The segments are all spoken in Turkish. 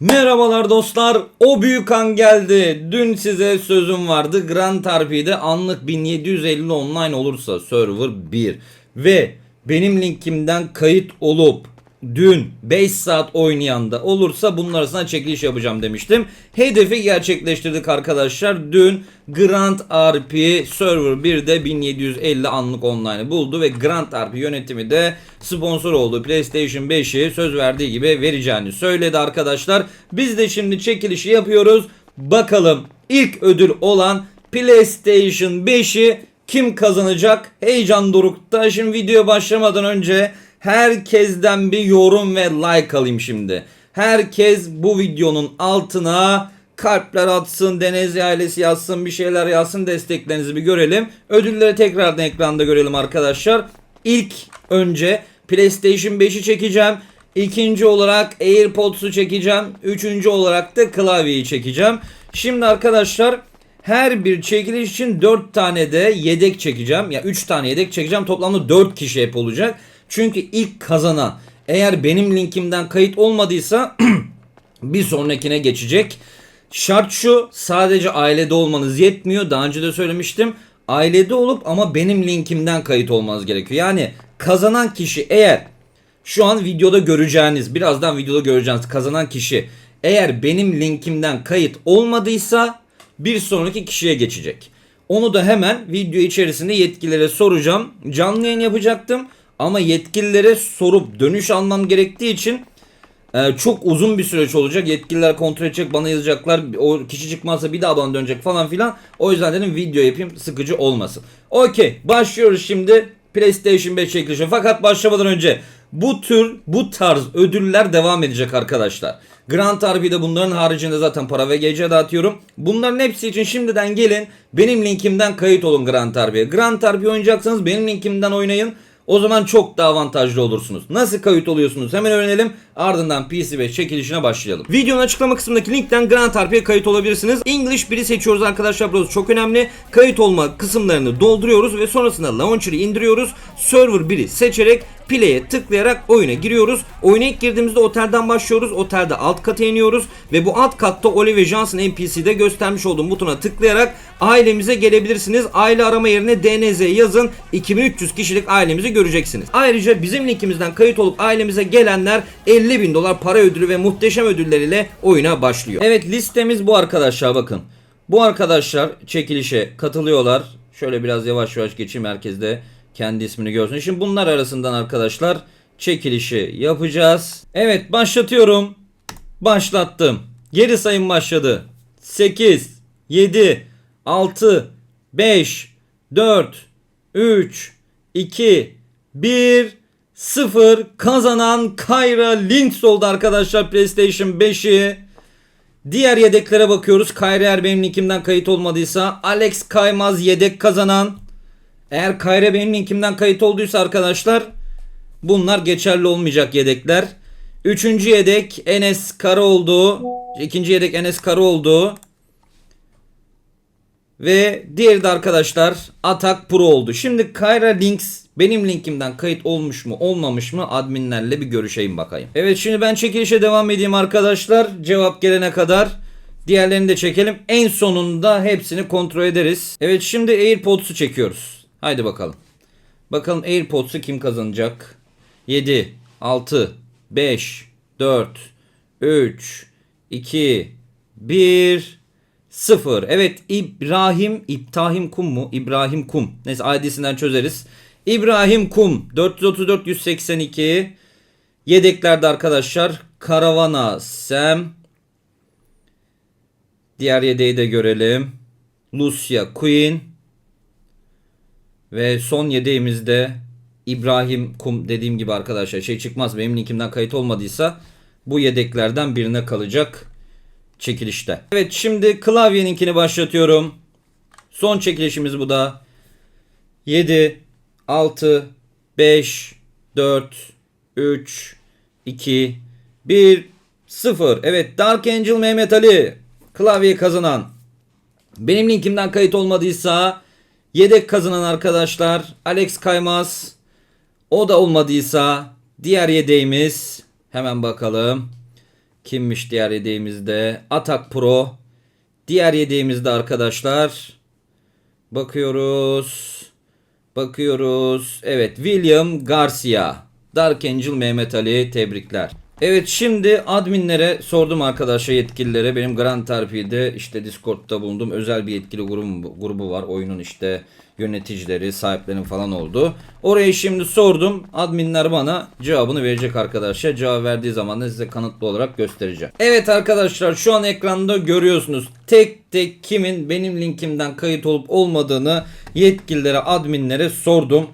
Merhabalar dostlar. O büyük an geldi. Dün size sözüm vardı. Grand RP'de anlık 1750 online olursa server 1 ve benim linkimden kayıt olup dün 5 saat oynayan da olursa bunun arasında çekiliş yapacağım demiştim. Hedefi gerçekleştirdik arkadaşlar. Dün Grand RP Server 1'de 1750 anlık online buldu ve Grand RP yönetimi de sponsor olduğu PlayStation 5'i söz verdiği gibi vereceğini söyledi arkadaşlar. Biz de şimdi çekilişi yapıyoruz. Bakalım ilk ödül olan PlayStation 5'i kim kazanacak? Heyecan dorukta. Şimdi videoya başlamadan önce herkesten bir yorum ve like alayım şimdi. Herkes bu videonun altına kalpler atsın, Denezi ailesi yazsın, bir şeyler yazsın, desteklerinizi bir görelim. Ödülleri tekrardan ekranda görelim arkadaşlar. İlk önce PlayStation 5'i çekeceğim. İkinci olarak AirPods'u çekeceğim. Üçüncü olarak da klavyeyi çekeceğim. Şimdi arkadaşlar her bir çekiliş için 4 tane de yedek çekeceğim. Ya 3 tane yedek çekeceğim. Toplamda 4 kişi hep olacak. Çünkü ilk kazanan eğer benim linkimden kayıt olmadıysa bir sonrakine geçecek. Şart şu sadece ailede olmanız yetmiyor. Daha önce de söylemiştim. Ailede olup ama benim linkimden kayıt olmanız gerekiyor. Yani kazanan kişi eğer şu an videoda göreceğiniz birazdan videoda göreceğiniz kazanan kişi eğer benim linkimden kayıt olmadıysa bir sonraki kişiye geçecek. Onu da hemen video içerisinde yetkililere soracağım. Canlı yayın yapacaktım ama yetkililere sorup dönüş almam gerektiği için ee, çok uzun bir süreç olacak. Yetkililer kontrol edecek, bana yazacaklar. O kişi çıkmazsa bir daha bana dönecek falan filan. O yüzden dedim video yapayım sıkıcı olmasın. Okey başlıyoruz şimdi PlayStation 5 çekilişe. Fakat başlamadan önce bu tür bu tarz ödüller devam edecek arkadaşlar. Grand RP'de bunların haricinde zaten para ve gece dağıtıyorum. Bunların hepsi için şimdiden gelin benim linkimden kayıt olun Grand RP'ye. Grand RP oynayacaksanız benim linkimden oynayın. O zaman çok daha avantajlı olursunuz. Nasıl kayıt oluyorsunuz hemen öğrenelim. Ardından PC5 çekilişine başlayalım. Videonun açıklama kısmındaki linkten Grand RP'ye kayıt olabilirsiniz. English 1'i seçiyoruz arkadaşlar. Burası çok önemli. Kayıt olma kısımlarını dolduruyoruz ve sonrasında launcher'ı indiriyoruz. Server 1'i seçerek play'e tıklayarak oyuna giriyoruz. Oyuna ilk girdiğimizde otelden başlıyoruz. Otelde alt kata iniyoruz ve bu alt katta Oliver Johnson NPC'de göstermiş olduğum butona tıklayarak ailemize gelebilirsiniz. Aile arama yerine DNZ yazın. 2300 kişilik ailemizi göreceksiniz. Ayrıca bizim linkimizden kayıt olup ailemize gelenler 50 bin dolar para ödülü ve muhteşem ödülleriyle oyuna başlıyor. Evet listemiz bu arkadaşlar bakın. Bu arkadaşlar çekilişe katılıyorlar. Şöyle biraz yavaş yavaş geçeyim herkes de kendi ismini görsün. Şimdi bunlar arasından arkadaşlar çekilişi yapacağız. Evet başlatıyorum. Başlattım. Geri sayım başladı. 8, 7, 6, 5, 4, 3, 2, 1, 0 kazanan Kayra Lynx oldu arkadaşlar PlayStation 5'i. Diğer yedeklere bakıyoruz. Kayra eğer benim linkimden kayıt olmadıysa Alex Kaymaz yedek kazanan. Eğer Kayra benim linkimden kayıt olduysa arkadaşlar bunlar geçerli olmayacak yedekler. Üçüncü yedek Enes Karaoğlu. İkinci yedek Enes Karaoğlu. Ve diğeri de arkadaşlar Atak Pro oldu. Şimdi Kayra Links benim linkimden kayıt olmuş mu olmamış mı adminlerle bir görüşeyim bakayım. Evet şimdi ben çekilişe devam edeyim arkadaşlar. Cevap gelene kadar diğerlerini de çekelim. En sonunda hepsini kontrol ederiz. Evet şimdi AirPods'u çekiyoruz. Haydi bakalım. Bakalım AirPods'u kim kazanacak? 7, 6, 5, 4, 3, 2, 1, 0. Evet İbrahim İbrahim Kum mu? İbrahim Kum. Neyse ID'sinden çözeriz. İbrahim Kum 434 182 yedeklerde arkadaşlar Karavana Sam diğer yedeği de görelim. Lucia Queen ve son yedeğimizde İbrahim Kum dediğim gibi arkadaşlar şey çıkmaz benim linkimden kayıt olmadıysa bu yedeklerden birine kalacak çekilişte. Evet şimdi klavyeninkini başlatıyorum. Son çekilişimiz bu da. 7 6 5 4 3 2 1 0. Evet Dark Angel Mehmet Ali klavye kazanan. Benim linkimden kayıt olmadıysa yedek kazanan arkadaşlar Alex Kaymaz. O da olmadıysa diğer yedeğimiz hemen bakalım. Kimmiş diğer yedeğimizde? Atak Pro. Diğer yedeğimizde arkadaşlar. Bakıyoruz. Bakıyoruz. Evet William Garcia. Dark Angel Mehmet Ali tebrikler. Evet şimdi adminlere sordum arkadaşlar yetkililere. Benim Grand RP'de işte Discord'da bulundum. Özel bir yetkili grubu, grubu var. Oyunun işte yöneticileri, sahiplerinin falan oldu. Orayı şimdi sordum. Adminler bana cevabını verecek arkadaşlar. Cevap verdiği zaman da size kanıtlı olarak göstereceğim. Evet arkadaşlar şu an ekranda görüyorsunuz. Tek tek kimin benim linkimden kayıt olup olmadığını yetkililere, adminlere sordum.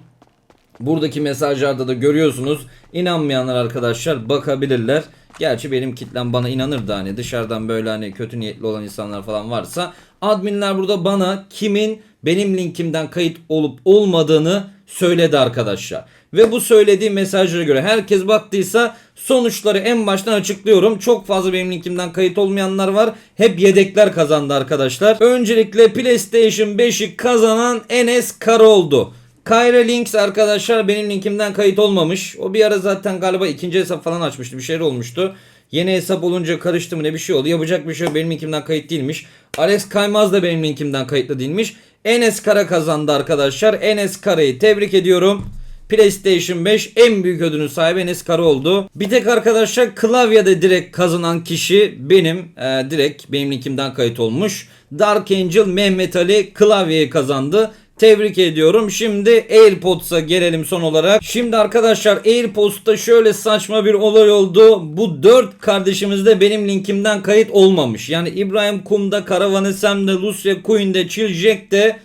Buradaki mesajlarda da görüyorsunuz. İnanmayanlar arkadaşlar bakabilirler. Gerçi benim kitlem bana inanır da hani dışarıdan böyle hani kötü niyetli olan insanlar falan varsa adminler burada bana kimin benim linkimden kayıt olup olmadığını söyledi arkadaşlar. Ve bu söylediği mesajlara göre herkes baktıysa sonuçları en baştan açıklıyorum. Çok fazla benim linkimden kayıt olmayanlar var. Hep yedekler kazandı arkadaşlar. Öncelikle PlayStation 5'i kazanan Enes Kara oldu. Kayra Links arkadaşlar benim linkimden kayıt olmamış. O bir ara zaten galiba ikinci hesap falan açmıştı. Bir şeyler olmuştu. Yeni hesap olunca karıştı mı ne bir şey oldu. Yapacak bir şey yok. Benim linkimden kayıt değilmiş. Alex Kaymaz da benim linkimden kayıtlı değilmiş. Enes Kara kazandı arkadaşlar. Enes Kara'yı tebrik ediyorum. PlayStation 5 en büyük ödülün sahibi Enes Kara oldu. Bir tek arkadaşlar klavyede direkt kazanan kişi benim. Ee, direkt benim linkimden kayıt olmuş. Dark Angel Mehmet Ali klavyeyi kazandı. Tebrik ediyorum. Şimdi AirPods'a gelelim son olarak. Şimdi arkadaşlar AirPods'ta şöyle saçma bir olay oldu. Bu 4 kardeşimiz de benim linkimden kayıt olmamış. Yani İbrahim Kum'da, Karavan Esem'de, Lucia Queen'de, Chill Jack'te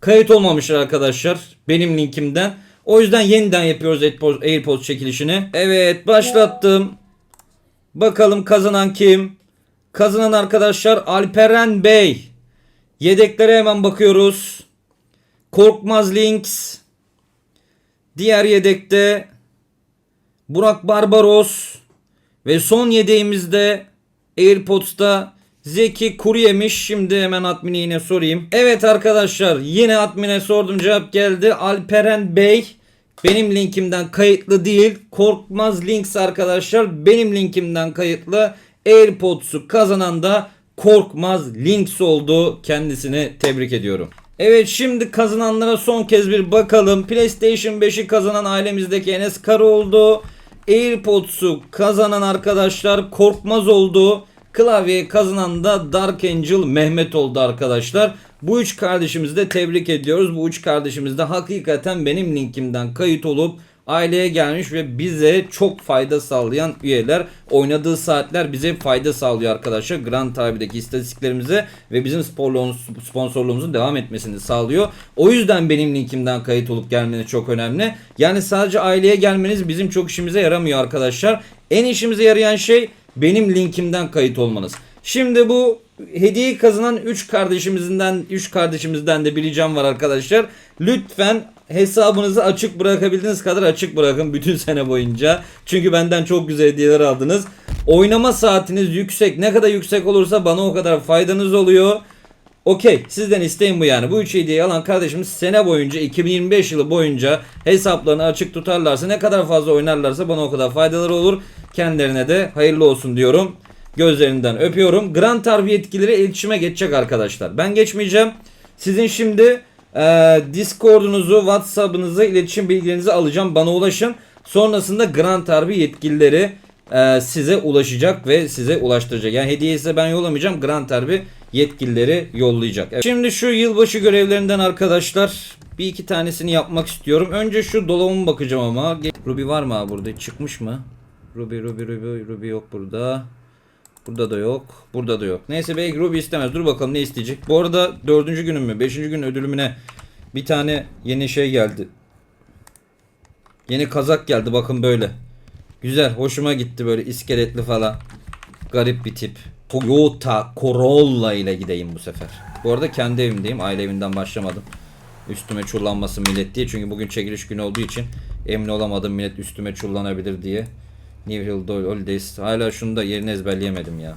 kayıt olmamışlar arkadaşlar. Benim linkimden. O yüzden yeniden yapıyoruz AirPods, AirPods çekilişini. Evet başlattım. Bakalım kazanan kim? Kazanan arkadaşlar Alperen Bey. Yedeklere hemen bakıyoruz. Korkmaz Links. Diğer yedekte Burak Barbaros. Ve son yedeğimizde AirPods'ta Zeki Kuru yemiş. Şimdi hemen admine yine sorayım. Evet arkadaşlar yine admine sordum cevap geldi. Alperen Bey benim linkimden kayıtlı değil. Korkmaz Links arkadaşlar benim linkimden kayıtlı. AirPods'u kazanan da Korkmaz Links oldu. Kendisini tebrik ediyorum. Evet şimdi kazananlara son kez bir bakalım. PlayStation 5'i kazanan ailemizdeki Enes Kara oldu. AirPods'u kazanan arkadaşlar Korkmaz oldu. Klavyeyi kazanan da Dark Angel Mehmet oldu arkadaşlar. Bu üç kardeşimizi de tebrik ediyoruz. Bu üç kardeşimiz de hakikaten benim linkimden kayıt olup aileye gelmiş ve bize çok fayda sağlayan üyeler. Oynadığı saatler bize fayda sağlıyor arkadaşlar. Grand Tabi'deki istatistiklerimize ve bizim sponsorluğumuzun devam etmesini sağlıyor. O yüzden benim linkimden kayıt olup gelmeniz çok önemli. Yani sadece aileye gelmeniz bizim çok işimize yaramıyor arkadaşlar. En işimize yarayan şey benim linkimden kayıt olmanız. Şimdi bu hediyeyi kazanan 3 kardeşimizden 3 kardeşimizden de bir ricam var arkadaşlar. Lütfen hesabınızı açık bırakabildiğiniz kadar açık bırakın bütün sene boyunca. Çünkü benden çok güzel hediyeler aldınız. Oynama saatiniz yüksek. Ne kadar yüksek olursa bana o kadar faydanız oluyor. Okey sizden isteğim bu yani. Bu üç hediyeyi alan kardeşimiz sene boyunca 2025 yılı boyunca hesaplarını açık tutarlarsa ne kadar fazla oynarlarsa bana o kadar faydaları olur. Kendilerine de hayırlı olsun diyorum. Gözlerinden öpüyorum. Grand Harbi yetkilileri iletişime geçecek arkadaşlar. Ben geçmeyeceğim. Sizin şimdi e, Discord'unuzu, WhatsApp'ınızı, iletişim bilgilerinizi alacağım. Bana ulaşın. Sonrasında Grand Harbi yetkilileri e, size ulaşacak ve size ulaştıracak. Yani hediye ise ben yollamayacağım. Grand Harbi yetkilileri yollayacak. Evet. Şimdi şu yılbaşı görevlerinden arkadaşlar bir iki tanesini yapmak istiyorum. Önce şu dolabıma bakacağım ama. Ruby var mı abi burada? Çıkmış mı? Ruby, Ruby, Ruby, Ruby yok burada. Burada da yok. Burada da yok. Neyse belki Ruby istemez. Dur bakalım ne isteyecek. Bu arada dördüncü günüm mü? Beşinci gün ödülümüne bir tane yeni şey geldi. Yeni kazak geldi bakın böyle. Güzel. Hoşuma gitti böyle iskeletli falan. Garip bir tip. Toyota Corolla ile gideyim bu sefer. Bu arada kendi evimdeyim. Aile evinden başlamadım. Üstüme çullanmasın millet diye. Çünkü bugün çekiliş günü olduğu için emin olamadım millet üstüme çullanabilir diye. New Hill Holidays. Hala şunu da yerini ezberleyemedim ya.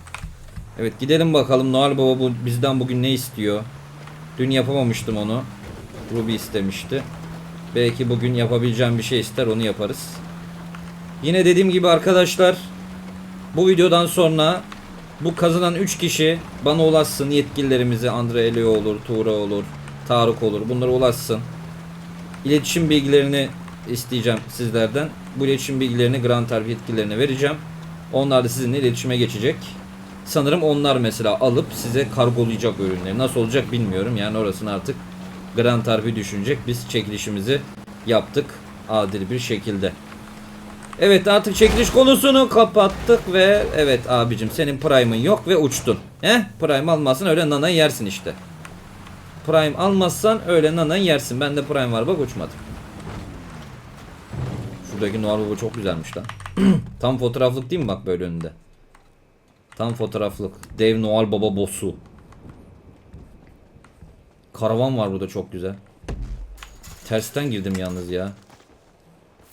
Evet gidelim bakalım Noel Baba bu bizden bugün ne istiyor? Dün yapamamıştım onu. Ruby istemişti. Belki bugün yapabileceğim bir şey ister onu yaparız. Yine dediğim gibi arkadaşlar Bu videodan sonra bu kazanan 3 kişi bana ulaşsın yetkililerimize Andre Elio olur, Tuğra olur, Tarık olur. Bunlara ulaşsın. İletişim bilgilerini isteyeceğim sizlerden. Bu iletişim bilgilerini Grand Tarif yetkililerine vereceğim. Onlar da sizinle iletişime geçecek. Sanırım onlar mesela alıp size kargolayacak ürünleri. Nasıl olacak bilmiyorum. Yani orasını artık Grand Tarif'i düşünecek. Biz çekilişimizi yaptık adil bir şekilde. Evet artık çekiliş konusunu kapattık ve evet abicim senin prime'ın yok ve uçtun. He? Prime almazsan öyle nanayı yersin işte. Prime almazsan öyle nanayı yersin. Bende prime var bak uçmadım. Şuradaki Noir Baba çok güzelmiş lan. Tam fotoğraflık değil mi bak böyle önünde? Tam fotoğraflık. Dev Noel Baba boss'u. Karavan var burada çok güzel. Tersten girdim yalnız ya.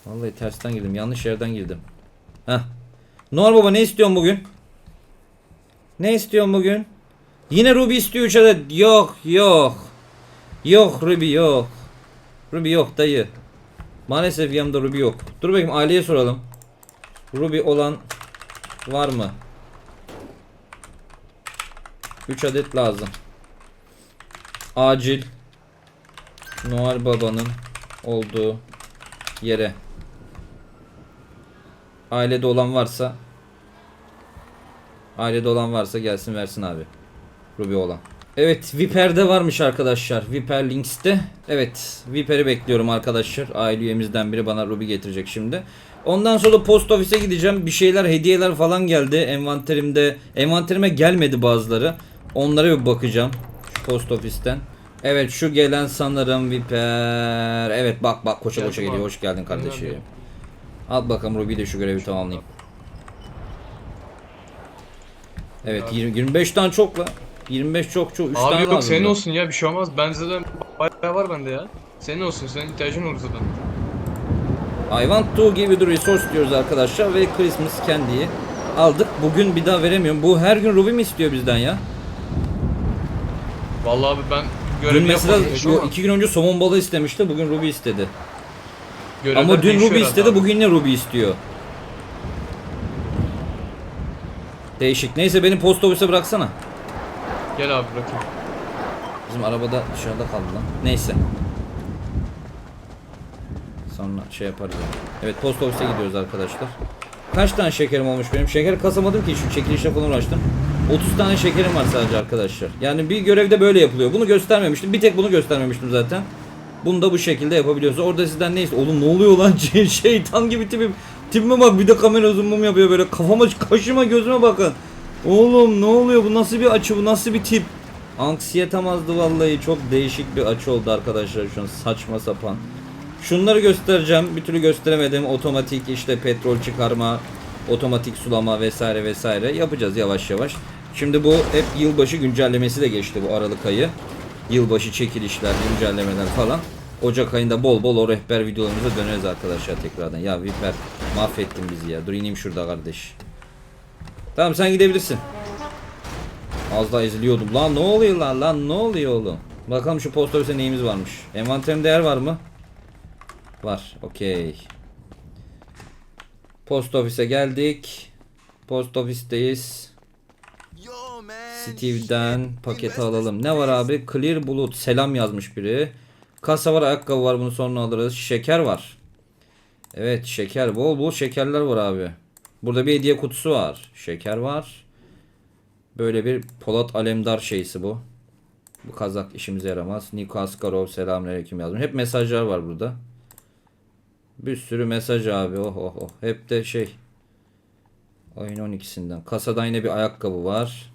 Vallahi tersten girdim. Yanlış yerden girdim. Heh. Noel Baba ne istiyorsun bugün? Ne istiyorsun bugün? Yine Ruby istiyor 3 adet. Yok yok. Yok Ruby yok. Ruby yok dayı. Maalesef yanımda Ruby yok. Dur bakayım aileye soralım. Ruby olan var mı? 3 adet lazım. Acil Noel Baba'nın olduğu yere. Ailede olan varsa Ailede olan varsa gelsin versin abi. Ruby olan. Evet Viper'de varmış arkadaşlar. Viper Links'te. Evet Viper'i bekliyorum arkadaşlar. Aile üyemizden biri bana Ruby getirecek şimdi. Ondan sonra post ofise gideceğim. Bir şeyler hediyeler falan geldi. Envanterimde envanterime gelmedi bazıları. Onlara bir bakacağım. Şu post ofisten. Evet şu gelen sanırım Viper. Evet bak bak koşa koşa geliyor. Hoş geldin kardeşim. Al bakalım Ruby de şu görevi tamamlayayım. Evet Abi. 20, 25 tane çok la. 25 çok çok 3 tane Abi yok lazım senin olsun ya bir şey olmaz. Ben zaten bayağı var bende ya. Senin olsun senin ihtiyacın olur zaten. I want to give you the resource diyoruz arkadaşlar ve Christmas candy'yi aldık. Bugün bir daha veremiyorum. Bu her gün Ruby mi istiyor bizden ya? Vallahi abi ben Dün görevi mesela hiç ama yo, iki gün önce somon balığı istemişti. Bugün Ruby istedi. görevler Ama dün değişiyor Ruby herhalde istedi. abi. Bugün ne Ruby istiyor? Değişik. Neyse beni post ofise bıraksana. Gel abi bırakayım. Bizim arabada dışarıda kaldı lan. Neyse. Sonra şey yaparız. yani. Evet post ofise gidiyoruz arkadaşlar. Kaç tane şekerim olmuş benim? Şeker kasamadım ki şu çekilişle falan uğraştım. 30 tane şekerim var sadece arkadaşlar. Yani bir görevde böyle yapılıyor. Bunu göstermemiştim. Bir tek bunu göstermemiştim zaten. Bunu da bu şekilde yapabiliyoruz. Orada sizden neyse. Oğlum ne oluyor lan? Şey- Şeytan gibi tipim. Tipime bak bir de kamera zoom'um yapıyor böyle. Kafama, kaşıma, gözüme bakın. Oğlum ne oluyor? Bu nasıl bir açı? Bu nasıl bir tip? Anksiyetem azdı vallahi. Çok değişik bir açı oldu arkadaşlar şu an. Saçma sapan. Şunları göstereceğim. Bir türlü gösteremedim. Otomatik işte petrol çıkarma, otomatik sulama vesaire vesaire yapacağız yavaş yavaş. Şimdi bu hep yılbaşı güncellemesi de geçti bu Aralık ayı. Yılbaşı çekilişler, güncellemeler falan. Ocak ayında bol bol o rehber videolarımıza döneriz arkadaşlar tekrardan. Ya Viper mahvettin bizi ya. Dur ineyim şurada kardeş. Tamam sen gidebilirsin. Az daha eziliyordum. Lan ne oluyor lan lan ne oluyor oğlum? Bakalım şu post ofise neyimiz varmış. Envanterimde yer var mı? Var. Okey. Post ofise geldik. Post ofisteyiz. Steve'den paketi alalım. Ne var abi? Clear Bulut. Selam yazmış biri. Kasa var, ayakkabı var. Bunu sonra alırız. Şeker var. Evet, şeker. Bol bol şekerler var abi. Burada bir hediye kutusu var. Şeker var. Böyle bir Polat Alemdar şeysi bu. Bu kazak işimize yaramaz. Niko Askarov selamünaleyküm yazmış. Hep mesajlar var burada. Bir sürü mesaj abi. Oh oh oh. Hep de şey. Oyun 12'sinden. Kasada yine bir ayakkabı var.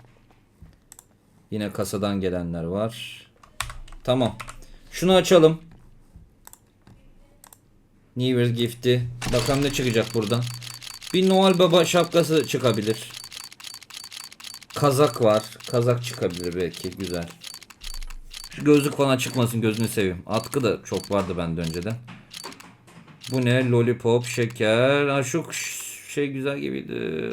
Yine kasadan gelenler var. Tamam. Şunu açalım. New Year's Gift'i. Bakalım ne çıkacak buradan. Bir Noel Baba şapkası çıkabilir. Kazak var. Kazak çıkabilir belki. Güzel. Gözlük falan çıkmasın gözünü seveyim. Atkı da çok vardı bende önceden. Bu ne? Lollipop, şeker. Ha şu şey güzel gibiydi.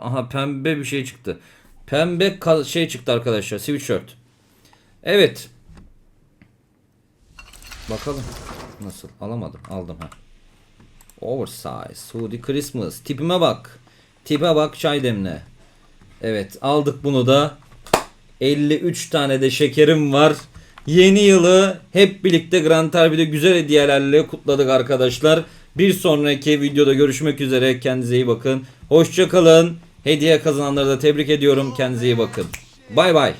Aha pembe bir şey çıktı. Pembe şey çıktı arkadaşlar. Sweatshirt. Evet. Bakalım. Nasıl? Alamadım. Aldım ha. Oversize. Hoodie Christmas. Tipime bak. Tipe bak çay demle. Evet aldık bunu da. 53 tane de şekerim var. Yeni yılı hep birlikte Grand Derby'de güzel hediyelerle kutladık arkadaşlar. Bir sonraki videoda görüşmek üzere. Kendinize iyi bakın. Hoşçakalın. Hediye kazananları da tebrik ediyorum. Kendinize iyi bakın. Bay bay.